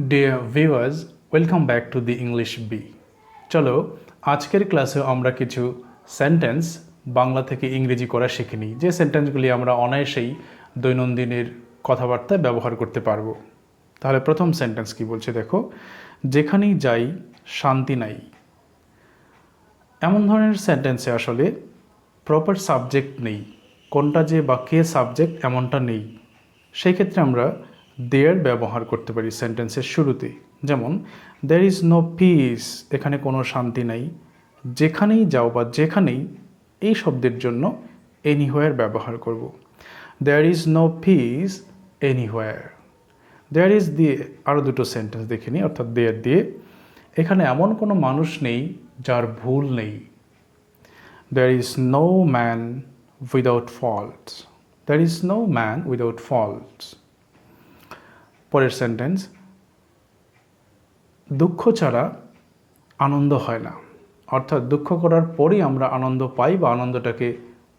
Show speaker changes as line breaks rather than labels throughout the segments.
Dear viewers welcome back to the English B চলো, আজকের ক্লাসে আমরা কিছু সেন্টেন্স বাংলা থেকে ইংরেজি করা শিখে নিই। যে সেন্টেন্সগুলি আমরা অনায়াসেই দৈনন্দিনের কথাবার্তায় ব্যবহার করতে পারব। তাহলে প্রথম সেন্টেন্স কি বলছে দেখো, যেখানেই যাই, শান্তি নাই। এমন ধরনের সেন্টেন্সে আসলে প্রপার সাবজেক্ট নেই। কোনটা যে বা কে সাবজেক্ট এমনটা নেই। সেই ক্ষেত্রে আমরা দেয়ার ব্যবহার করতে পারি সেন্টেন্সের শুরুতে যেমন দ্যার ইজ নো পিস এখানে কোনো শান্তি নাই। যেখানেই যাও বা যেখানেই এই শব্দের জন্য এনিহোয়ার ব্যবহার করব। There is no peace anywhere there is দিয়ে আরও দুটো সেন্টেন্স দেখে নিই, অর্থাৎ দেয়ার দিয়ে। এখানে এমন কোনো মানুষ নেই যার ভুল নেই। There is no man without faults. There is no man without faults. পরের সেন্টেন্স দুঃখ ছাড়া আনন্দ হয় না। অর্থাৎ দুঃখ করার পরেই আমরা আনন্দ পাই বা আনন্দটাকে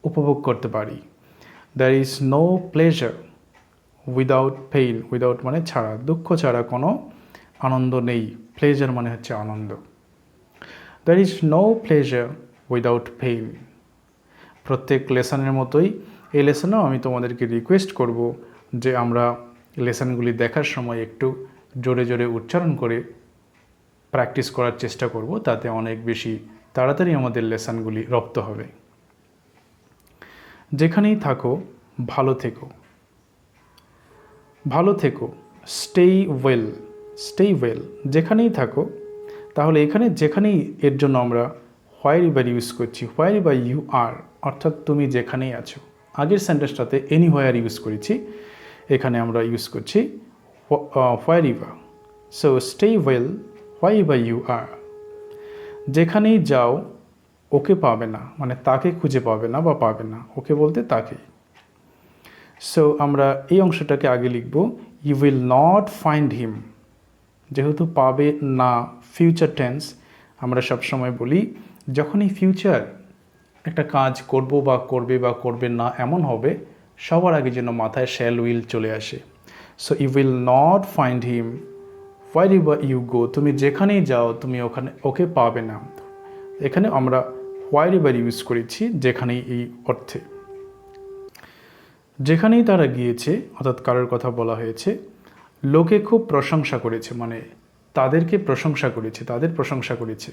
উপভোগ করতে পারি। There is no pleasure without pain without মানে ছাড়া, দুঃখ ছাড়া কোনো আনন্দ নেই। প্লেজার মানে হচ্ছে আনন্দ। There is no pleasure without pain প্রত্যেক লেসনের মতোই এই লেসনেও আমি তোমাদেরকে রিকোয়েস্ট করব যে আমরা লেসনগুলি দেখার সময় একটু জোরে জোরে উচ্চারণ করে প্র্যাকটিস করার চেষ্টা করব, তাতে অনেক বেশি তাড়াতাড়ি আমাদের লেসনগুলি রপ্ত হবে। যেখানেই থাকো, ভালো থেকো। ভালো থেকো। Stay well. Stay well. যেখানেই থাকো, তাহলে এখানে যেখানেই এর জন্য আমরা হোয়ার এবার ইউজ করছি হোয়ার এবার ইউ আর, অর্থাৎ তুমি যেখানেই আছো। আগের সেন্টেন্সটাতে এনি হোয়ার ইউজ করেছি। এখানে আমরা ইউজ করছি wherever so stay well why এবার ইউ আর যেখানেই যাও, ওকে পাবে না মানে তাকে খুঁজে পাবে না বা পাবে না, ওকে বলতে তাকে সো আমরা এই অংশটাকে আগে লিখব you will not find him যেহেতু পাবে না ফিউচার টেন্স আমরা সবসময় বলি, যখনই ফিউচার একটা কাজ করব বা করবে বা করবে না, এমন হবে সবার আগে যেন মাথায় শ্যাল উইল চলে আসে। So you will not find him wherever you go তুমি যেখানেই যাও, তুমি ওখানে, ওকে পাবে না। এখানে আমরা হোয়ার এবার ইউজ করেছি, যেখানেই এই অর্থে। যেখানেই তারা গিয়েছে, অর্থাৎ কারোর কথা বলা হয়েছে, লোকে খুব প্রশংসা করেছে মানে তাদেরকে প্রশংসা করেছে, তাদের প্রশংসা করেছে।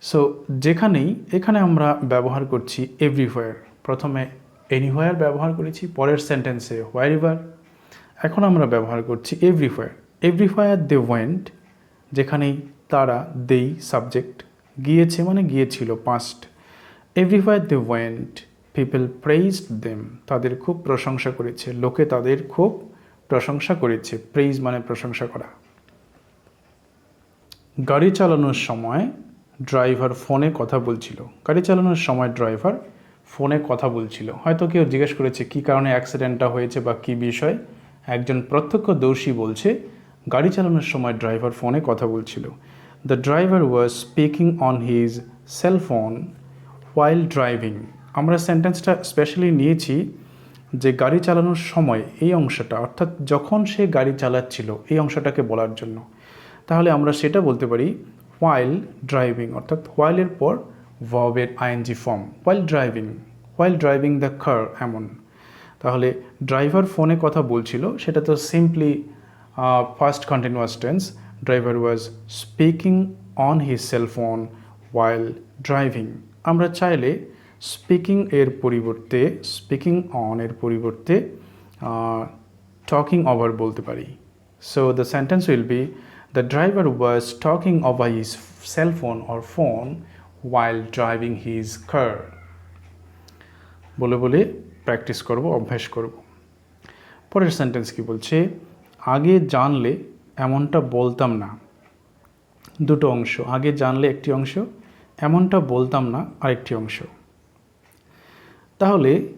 সো যেখানেই, এখানে আমরা ব্যবহার করছি এভরিহোয়ার প্রথমে এনিহোয়ার ব্যবহার করেছি, পরের সেন্টেন্সে হোয়ার এভার এখন আমরা ব্যবহার করছি এভরিহোয়ার এভরিহোয়ার দে ওয়েন্ট যেখানেই তারা দেই সাবজেক্ট গিয়েছে মানে গিয়েছিল past everywhere they went people praised them তাদের খুব প্রশংসা করেছে। লোকে তাদের খুব প্রশংসা করেছে। প্রেইজ মানে প্রশংসা করা। গাড়ি চালানোর সময় ড্রাইভার ফোনে কথা বলছিল। গাড়ি চালানোর সময় ড্রাইভার ফোনে কথা বলছিল। হয়তো কেউ জিজ্ঞেস করেছে, কী কারণে অ্যাক্সিডেন্টটা হয়েছে বা কী বিষয়? একজন প্রত্যক্ষদর্শী বলছে, গাড়ি চালানোর সময় ড্রাইভার ফোনে কথা বলছিল। The driver was speaking on his cell phone while driving আমরা সেন্টেন্সটা স্পেশালি নিয়েছি যে গাড়ি চালানোর সময় এই অংশটা, অর্থাৎ যখন সে গাড়ি চালাচ্ছিল এই অংশটাকে বলার জন্য। তাহলে আমরা সেটা বলতে পারি হোয়াইল ড্রাইভিং অর্থাৎ হোয়াইলের পর ভার্বের ING form. While driving while driving the car এমন। তাহলে ড্রাইভার ফোনে কথা বলছিল, সেটা তো simply first continuous tense driver was speaking on his cell phone while driving আমরা চাইলে স্পিকিং এর পরিবর্তে স্পিকিং অন এর পরিবর্তে টকিং ওভার বলতে পারি। So the sentence will be the driver was talking over his cell phone or phone while driving his car বলে বলে প্র্যাকটিস করব, অভ্যাস করব। পরের সেন্টেন্স কি বলছে? আগে জানলে এমনটা বলতাম না। দুটো অংশ, আগে জানলে একটি অংশ, এমনটা বলতাম না, আরেকটি অংশ। তাহলে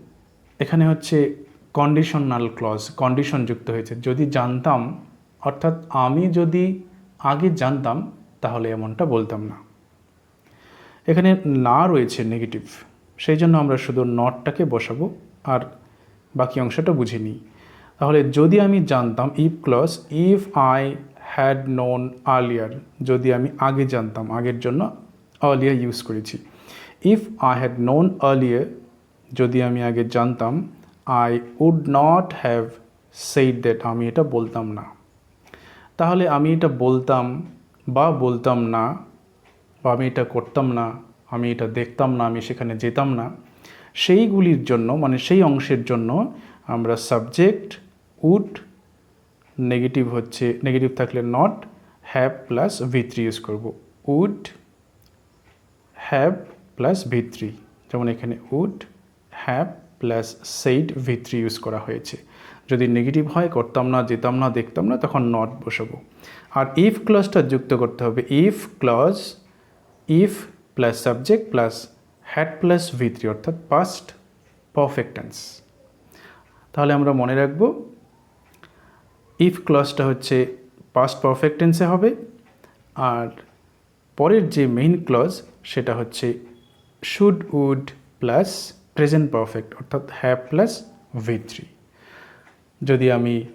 এখানে হচ্ছে কন্ডিশনাল ক্লজ কন্ডিশন যুক্ত হয়েছে। যদি জানতাম, অর্থাৎ আমি যদি আগে জানতাম, তাহলে এমনটা বলতাম না। এখানে না রয়েছে নেগেটিভ সেই জন্য আমরা শুধু নটটাকে বসাবো আর বাকি অংশটা বুঝে নিই। তাহলে যদি আমি জানতাম if clause if I had known earlier যদি আমি আগে জানতাম, আগের জন্য আর্লিয়ার ইউজ করেছি। If I had known earlier যদি আমি আগে জানতাম I would not have said that আমি এটা বলতাম না। তাহলে আমি এটা বলতাম বা বলতাম না বা আমি এটা করতাম না, আমি এটা দেখতাম না, আমি সেখানে যেতাম না, সেইগুলির জন্য মানে সেই অংশের জন্য আমরা সাবজেক্ট উড নেগেটিভ হচ্ছে নেগেটিভ থাকলে not have plus V three use করব। Would have plus V three যেমন এখানে would have plus said V three use করা হয়েছে। যদি নেগেটিভ হয়, করতাম না, যেতাম না, দেখতাম না, তখন নট বসাবো। আর ইফ ক্লজটা যুক্ত করতে হবে। If clause if plus subject plus had plus V three অর্থাৎ পাস্ট পারফেক্ট টেন্স তাহলে আমরা মনে রাখব ইফ ক্লজটা হচ্ছে পাস্ট পারফেক্ট টেন্সে হবে, আর পরের যে মেইন ক্লজ সেটা হচ্ছে should would plus present perfect অর্থাৎ হ্যাভ প্লাস ভি থ্রি যদি আমি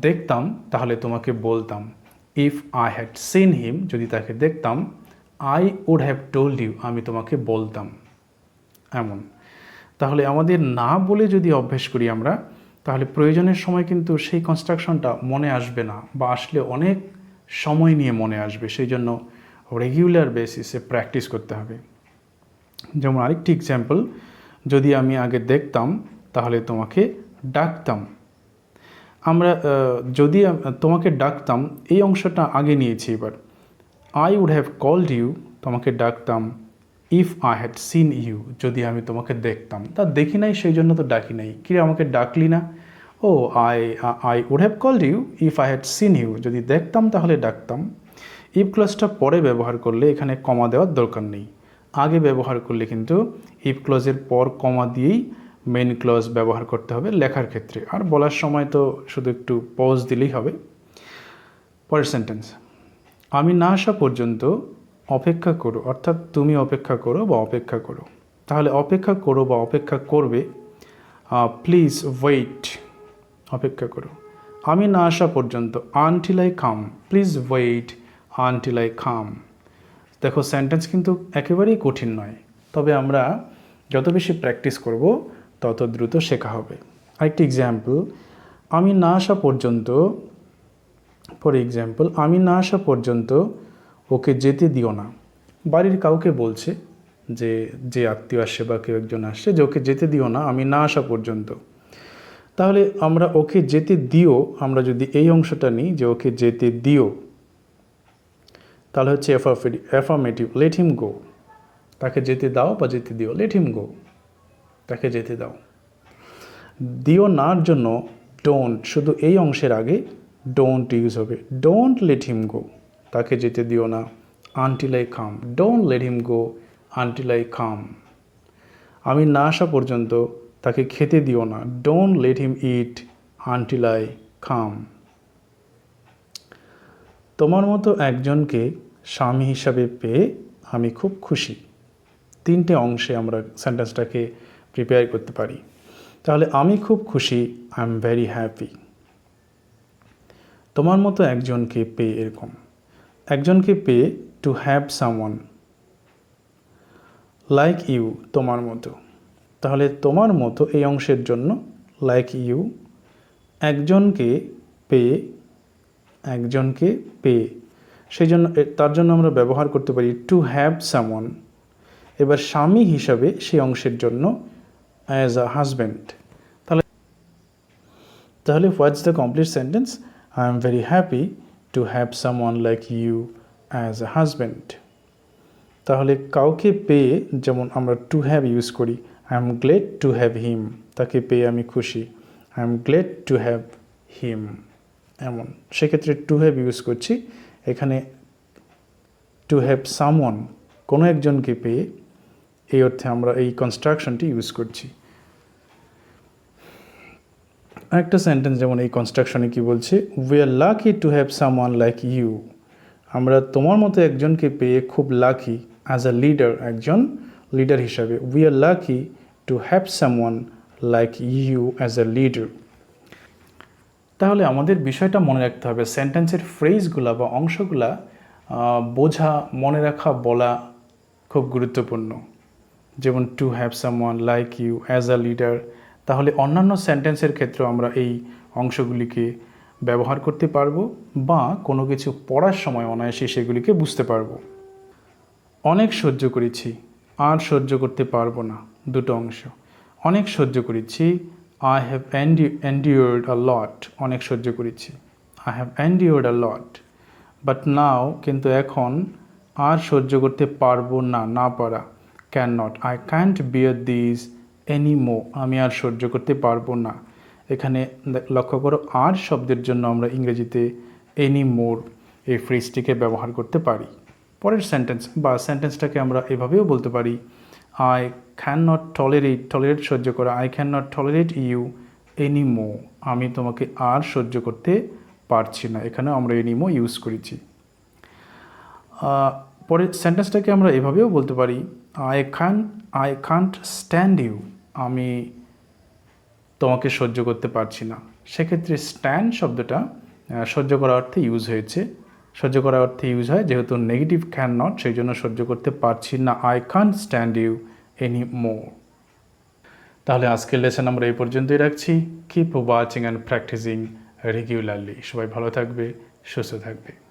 দেখতাম, তাহলে তোমাকে বলতাম if I had seen him যদি তাকে দেখতাম I would have told you আমি তোমাকে বলতাম। এমন। তাহলে আমাদের না বলে যদি অভ্যেস করি আমরা, তাহলে প্রয়োজনের সময় কিন্তু সেই কনস্ট্রাকশনটা মনে আসবে না, বা আসলে অনেক সময় নিয়ে মনে আসবে। সেই জন্য রেগুলার বেসিসে প্র্যাকটিস করতে হবে। যেমন আরেকটি এক্সাম্পল যদি আমি আগে দেখতাম, তাহলে তোমাকে ডাকতাম। আমরা যদি তোমাকে ডাকতাম, এই অংশটা আগে নিয়েছি এবার। I would have called you তোমাকে ডাকতাম if I had seen you যদি আমি তোমাকে দেখতাম। তা দেখি নাই সেই জন্য তো ডাকি নাই। কি রে, আমাকে ডাকলি না? ও I I would have called you if I had seen you যদি দেখতাম তাহলে ডাকতাম। ইফ ক্লজটা পরে ব্যবহার করলে এখানে কমা দেওয়ার দরকার নেই। আগে ব্যবহার করলে কিন্তু ইফ ক্লজের পর কমা দিয়েই মেন ক্লজ ব্যবহার করতে হবে লেখার ক্ষেত্রে। আর বলার সময় তো শুধু একটু পজ দিলেই হবে। পরের সেন্টেন্স আমি না আসা পর্যন্ত অপেক্ষা করো, অর্থাৎ তুমি অপেক্ষা করো বা অপেক্ষা করো। তাহলে অপেক্ষা করো বা অপেক্ষা করবে প্লিজ ওয়েট অপেক্ষা করো। আমি না আসা পর্যন্ত until I come please wait until I come দেখো সেন্টেন্স কিন্তু একেবারেই কঠিন নয়, তবে আমরা যত বেশি প্র্যাকটিস করব, তত দ্রুত শেখা হবে। আরেকটি এক্সাম্পল আমি না আসা পর্যন্ত ফর এক্সাম্পল আমি না আসা পর্যন্ত ওকে যেতে দিও না। বাড়ির কাউকে বলছে যে যে আত্মীয় আসে বা কেউ একজন আসছে যে ওকে যেতে দিও না, আমি না আসা পর্যন্ত। তাহলে আমরা ওকে যেতে দিও, আমরা যদি এই অংশটা নিই যে ওকে যেতে দিও, তাহলে হচ্ছে অ্যাফার্মেটিভ লেট হিম গো তাকে যেতে দাও বা যেতে দিও লেট হিম গো তাকে যেতে দাও। দিও নার জন্য ডোন্ট শুধু এই অংশের আগে ডোন্ট ইউজ হবে ডোন্ট লেট হিম গো তাকে যেতে দিও না until I come don't let him go until I come আমি না আসা পর্যন্ত তাকে খেতে দিও না। Don't let him eat until I come তোমার মতো একজনকে স্বামী হিসাবে পেয়ে আমি খুব খুশি। তিনটে অংশে আমরা সেন্টেন্সটাকে প্রিপেয়ার করতে পারি। তাহলে আমি খুব খুশি আই এম ভেরি হ্যাপি তোমার মতো একজনকে পেয়ে এরকম। একজনকে পেয়ে to have someone like you তোমার মতো। তাহলে তোমার মতো এই অংশের জন্য লাইক ইউ একজনকে পেয়ে একজনকে পেয়ে। সেই জন্য তার জন্য আমরা ব্যবহার করতে পারি টু হ্যাভ সামওয়ান এবার স্বামী হিসাবে সেই অংশের জন্য অ্যাজ আ হাজব্যান্ড তাহলে তাহলে what's the complete sentence I am very happy to have someone like you as a husband তাহলে কাউকে পেয়ে যেমন আমরা টু হ্যাভ ইউজ করি I am glad to have him তাকে পেয়ে আমি খুশি। I am glad to have him এমন। সেক্ষেত্রে টু হ্যাভ ইউজ করছি। এখানে টু হ্যাভ সামওয়ান কোনো একজনকে পেয়ে, এই অর্থে আমরা এই কনস্ট্রাকশনটি ইউজ করছি। আরেকটা সেন্টেন্স যেমন এই কনস্ট্রাকশনে কি বলছে we are lucky to have someone like you আমরা তোমার মতো একজনকে পেয়ে খুব লাকি অ্যাজ আ লিডার একজন লিডার হিসাবে। We are lucky to have someone like you as a leader তাহলে আমাদের বিষয়টা মনে রাখতে হবে। সেন্টেন্সের ফ্রেজগুলা বা অংশগুলা বোঝা, মনে রাখা, বলা খুব গুরুত্বপূর্ণ। যেমন to have someone like you as a leader তাহলে অন্যান্য সেন্টেন্সের ক্ষেত্রেও আমরা এই অংশগুলিকে ব্যবহার করতে পারব বা কোনো কিছু পড়ার সময় অনায়াসে সেগুলিকে বুঝতে পারব। অনেক সহ্য করেছি, আর সহ্য করতে পারব না দুটো অংশ। অনেক সহ্য করেছি I have endured a lot অনেক সহ্য করেছি I have endured a lot but now কিন্তু এখন আর সহ্য করতে পারব না না পারা। Can not I can't bear this any more আমি আর সহ্য করতে পারব না। এখানে লক্ষ্য করো, আর শব্দের জন্য আমরা ইংরেজিতে এনি মোর এই ফ্রেজটিকে ব্যবহার করতে পারি। পরের সেন্টেন্স বা সেন্টেন্সটাকে আমরা এভাবেও বলতে পারি I can not tolerate tolerate সহ্য করা I can not tolerate you any more আমি তোমাকে আর সহ্য করতে পারছি না। এখানে আমরা এনিমো ইউজ করেছি। পরের সেন্টেন্সটাকে আমরা এভাবেও বলতে পারি I can I can't stand you আমি তোমাকে সহ্য করতে পারছি না। সেক্ষেত্রে স্ট্যান্ড শব্দটা সহ্য করার অর্থে ইউজ হয়েছে। সহ্য করার অর্থে ইউজ হয়, যেহেতু নেগেটিভ ক্যান নট সেই জন্য সহ্য করতে পারছি না। I can't stand you any more তাহলে আজকের লেসন আমরা এই পর্যন্তই রাখছি। Keep watching and practising regularly সবাই ভালো থাকবে, সুস্থ থাকবে।